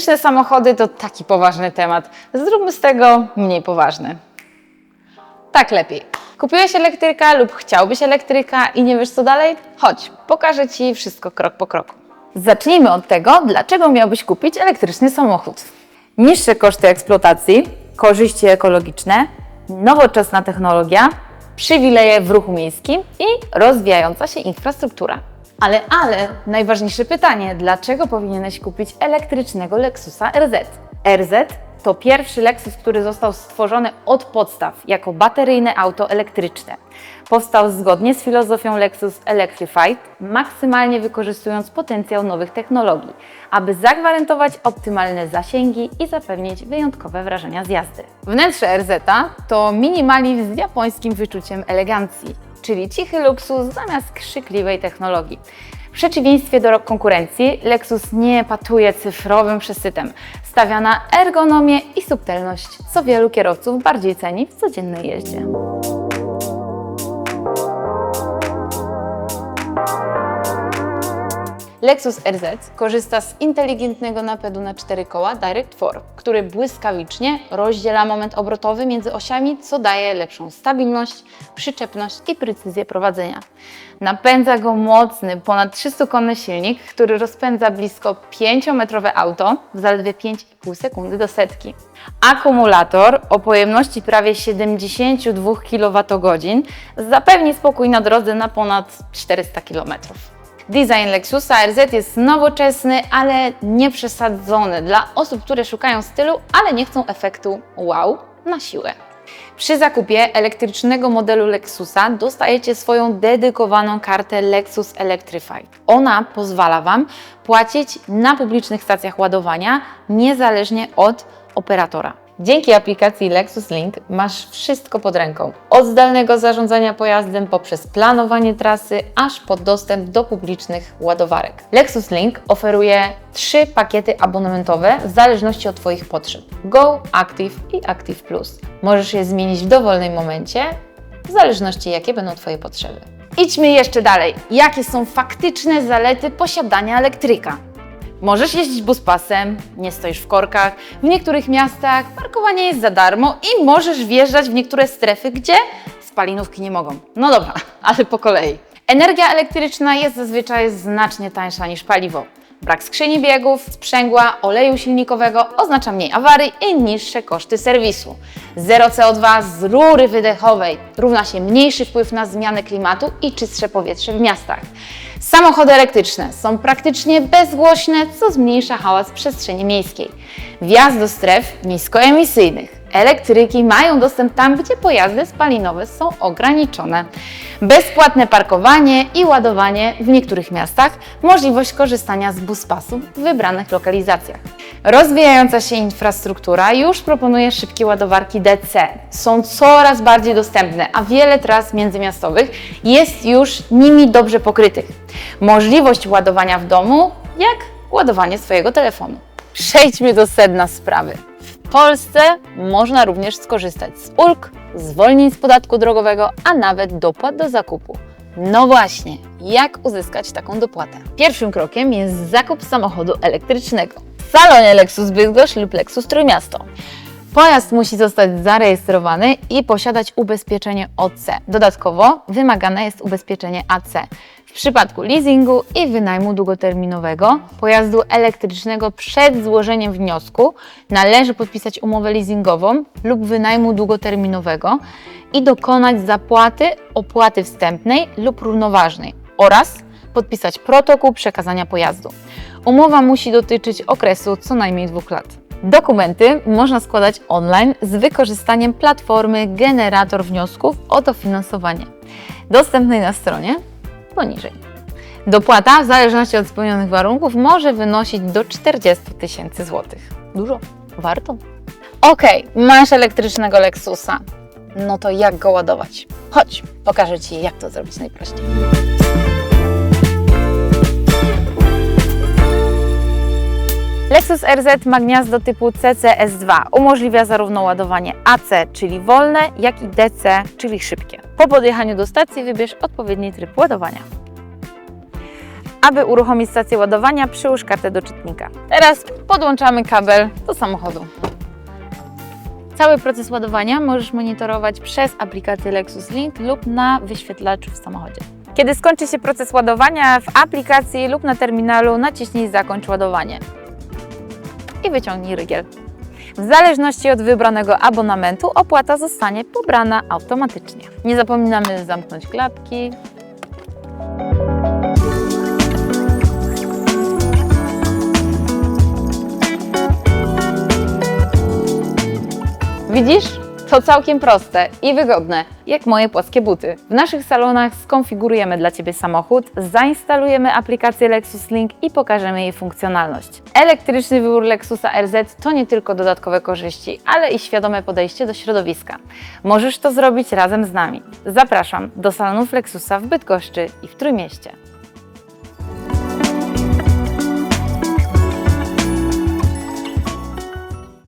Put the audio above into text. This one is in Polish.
Elektryczne samochody to taki poważny temat. Zróbmy z tego mniej poważny. Tak lepiej. Kupiłeś elektryka lub chciałbyś elektryka i nie wiesz co dalej? Chodź, pokażę Ci wszystko krok po kroku. Zacznijmy od tego, dlaczego miałbyś kupić elektryczny samochód. Niższe koszty eksploatacji, korzyści ekologiczne, nowoczesna technologia, przywileje w ruchu miejskim i rozwijająca się infrastruktura. Ale, ale, najważniejsze pytanie, dlaczego powinieneś kupić elektrycznego Lexusa RZ? RZ to pierwszy Lexus, który został stworzony od podstaw jako bateryjne auto elektryczne. Powstał zgodnie z filozofią Lexus Electrified, maksymalnie wykorzystując potencjał nowych technologii, aby zagwarantować optymalne zasięgi i zapewnić wyjątkowe wrażenia z jazdy. Wnętrze RZ to minimalizm z japońskim wyczuciem elegancji, czyli cichy luksus zamiast krzykliwej technologii. Przeciwieństwie do konkurencji, Lexus nie patuje cyfrowym przesytem. Stawia na ergonomię i subtelność, co wielu kierowców bardziej ceni w codziennej jeździe. Lexus RZ korzysta z inteligentnego napędu na cztery koła Direct 4, który błyskawicznie rozdziela moment obrotowy między osiami, co daje lepszą stabilność, przyczepność i precyzję prowadzenia. Napędza go mocny, ponad 300-konny silnik, który rozpędza blisko 5-metrowe auto w zaledwie 5,5 sekundy do setki. Akumulator o pojemności prawie 72 kWh zapewni spokój na drodze na ponad 400 km. Design Lexusa RZ jest nowoczesny, ale nie przesadzony dla osób, które szukają stylu, ale nie chcą efektu wow na siłę. Przy zakupie elektrycznego modelu Lexusa dostajecie swoją dedykowaną kartę Lexus Electrified. Ona pozwala Wam płacić na publicznych stacjach ładowania niezależnie od operatora. Dzięki aplikacji Lexus Link masz wszystko pod ręką. Od zdalnego zarządzania pojazdem poprzez planowanie trasy, aż po dostęp do publicznych ładowarek. Lexus Link oferuje trzy pakiety abonamentowe w zależności od Twoich potrzeb: Go, Active i Active Plus. Możesz je zmienić w dowolnym momencie, w zależności jakie będą Twoje potrzeby. Idźmy jeszcze dalej. Jakie są faktyczne zalety posiadania elektryka? Możesz jeździć buspasem, nie stoisz w korkach. W niektórych miastach parkowanie jest za darmo i możesz wjeżdżać w niektóre strefy, gdzie spalinówki nie mogą. No dobra, ale po kolei. Energia elektryczna jest zazwyczaj znacznie tańsza niż paliwo. Brak skrzyni biegów, sprzęgła, oleju silnikowego oznacza mniej awarii i niższe koszty serwisu. Zero CO2 z rury wydechowej równa się mniejszy wpływ na zmianę klimatu i czystsze powietrze w miastach. Samochody elektryczne są praktycznie bezgłośne, co zmniejsza hałas w przestrzeni miejskiej. Wjazd do stref niskoemisyjnych. Elektryki mają dostęp tam, gdzie pojazdy spalinowe są ograniczone. Bezpłatne parkowanie i ładowanie w niektórych miastach, możliwość korzystania z buspasu w wybranych lokalizacjach. Rozwijająca się infrastruktura już proponuje szybkie ładowarki DC. Są coraz bardziej dostępne, a wiele tras międzymiastowych jest już nimi dobrze pokrytych. Możliwość ładowania w domu, jak ładowanie swojego telefonu. Przejdźmy do sedna sprawy. Polsce można również skorzystać z ulg, zwolnień z podatku drogowego, a nawet dopłat do zakupu. No właśnie, jak uzyskać taką dopłatę? Pierwszym krokiem jest zakup samochodu elektrycznego w salonie Lexus Bydgoszcz lub Lexus Trójmiasto. Pojazd musi zostać zarejestrowany i posiadać ubezpieczenie OC. Dodatkowo wymagane jest ubezpieczenie AC. W przypadku leasingu i wynajmu długoterminowego pojazdu elektrycznego przed złożeniem wniosku należy podpisać umowę leasingową lub wynajmu długoterminowego i dokonać zapłaty opłaty wstępnej lub równoważnej oraz podpisać protokół przekazania pojazdu. Umowa musi dotyczyć okresu co najmniej dwóch lat. Dokumenty można składać online z wykorzystaniem platformy Generator Wniosków o dofinansowanie, dostępnej na stronie poniżej. Dopłata, w zależności od spełnionych warunków, może wynosić do 40 tysięcy złotych. Dużo? Warto? Ok, masz elektrycznego Lexusa. No to jak go ładować? Chodź, pokażę Ci, jak to zrobić najprościej. Lexus RZ ma gniazdo typu CCS2. Umożliwia zarówno ładowanie AC, czyli wolne, jak i DC, czyli szybkie. Po podjechaniu do stacji wybierz odpowiedni tryb ładowania. Aby uruchomić stację ładowania, przyłóż kartę do czytnika. Teraz podłączamy kabel do samochodu. Cały proces ładowania możesz monitorować przez aplikację Lexus Link lub na wyświetlaczu w samochodzie. Kiedy skończy się proces ładowania, w aplikacji lub na terminalu naciśnij Zakończ ładowanie i wyciągnij rygiel. W zależności od wybranego abonamentu opłata zostanie pobrana automatycznie. Nie zapominamy zamknąć klapki. Widzisz? To całkiem proste i wygodne, jak moje płaskie buty. W naszych salonach skonfigurujemy dla Ciebie samochód, zainstalujemy aplikację Lexus Link i pokażemy jej funkcjonalność. Elektryczny wybór Lexusa RZ to nie tylko dodatkowe korzyści, ale i świadome podejście do środowiska. Możesz to zrobić razem z nami. Zapraszam do salonów Lexusa w Bydgoszczy i w Trójmieście.